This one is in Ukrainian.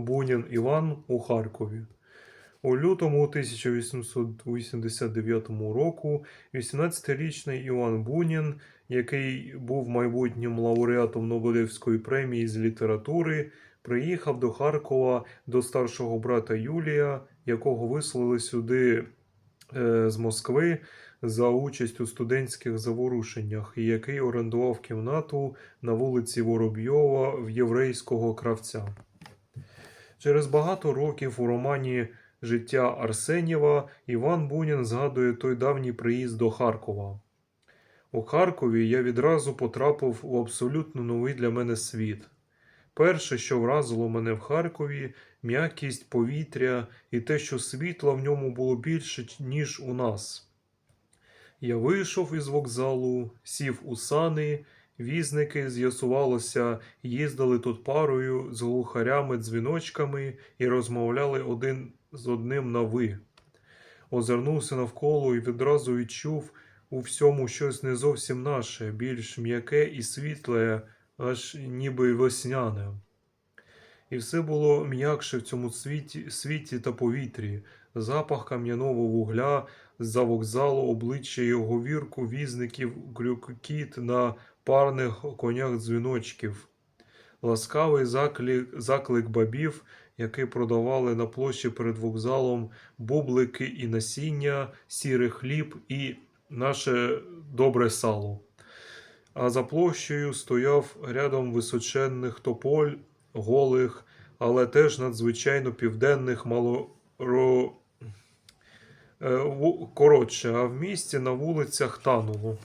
Бунін Іван у Харкові. У лютому 1889 року 18-річний Іван Бунін, який був майбутнім лауреатом Нобелівської премії з літератури, приїхав до Харкова до старшого брата Юлія, якого вислали сюди е, з Москви за участь у студентських заворушеннях, і який орендував кімнату на вулиці Воробйова в єврейського кравця. Через багато років у романі Життя Арсенєва Іван Бунін згадує той давній приїзд до Харкова. У Харкові я відразу потрапив у абсолютно новий для мене світ. Перше, що вразило мене в Харкові, м'якість повітря і те, що світла в ньому було більше, ніж у нас. Я вийшов із вокзалу, сів у сани, візники, з'ясувалося, їздили тут парою з глухарями, дзвіночками і розмовляли один з одним на ви. Озирнувся навколо і відразу відчув у всьому щось не зовсім наше, більш м'яке і світле, аж ніби весняне. І все було м'якше в цьому світі, світі та повітрі, запах кам'яного вугля з-за вокзалу, обличчя і говірку візників, грюкіт на парних конях дзвіночків, ласкавий заклик, заклик бабів, які продавали на площі перед вокзалом бублики і насіння, сірий хліб і наше добре сало. А за площею стояв рядом височенних тополь, голих, але теж надзвичайно південних, малоро... е, коротше, а в місті на вулицях тануло.